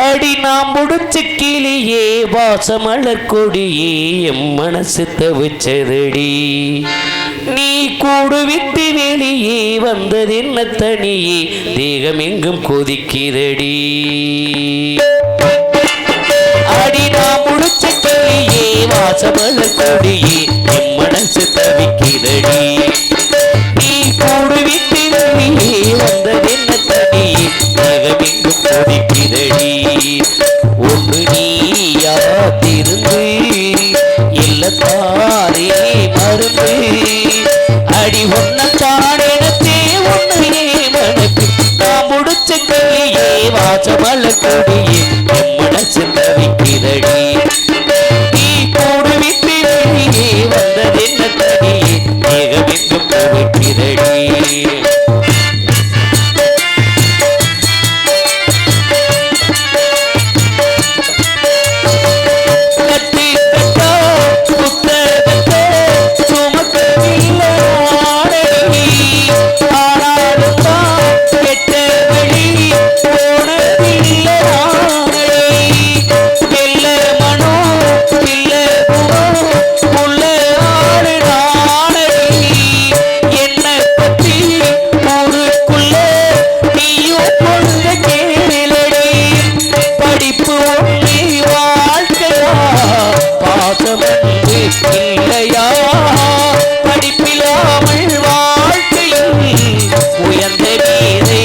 அடி நாம் முடிச்ச கிளியே வாசமலர் கொடியே எம் மனசு தவிச்சதடி. நீ கூடுவித்து வெளியே வந்தது என்ன தனியே தேகம் எங்கும் கொதிக்கிறடி அடி நாம் முடிச்ச கிளியே வாசமலர் கொடியே எம் மனசு தவிக்கிறடி நீ கூடுவித்து வெளியே வந்தது பச்சமல கொடியே என் மனசு தவிக்கிறடி நீ கூடு விட்டு வந்ததென்ன தனியே மிக தவிக்கிறடி கட்டி இல்லையா? படிப்பில்லாமல் வாழ்க்கையில் உயர்ந்த நீரை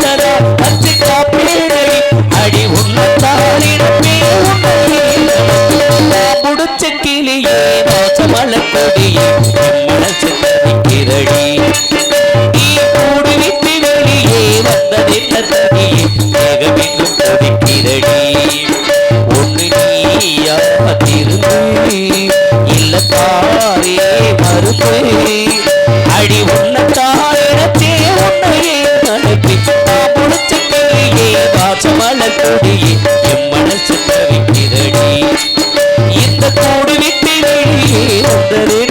வழி நீ கூடு விட்டு வெளியே வந்ததென்ன தனியே தேகமெங்கும் தவிக்கிறடி. ஒன்று நீயா திருந்து இல்ல தாரே மறுப்பு அடி உன்னத்தாரிடத்தே உன்னையே அனுப்பி நான் முடிச்ச கிளியே வாசமல கொடியே என் மனசு தவிக்கிறடி. இந்த கூடு விட்டு வெளியே வந்ததே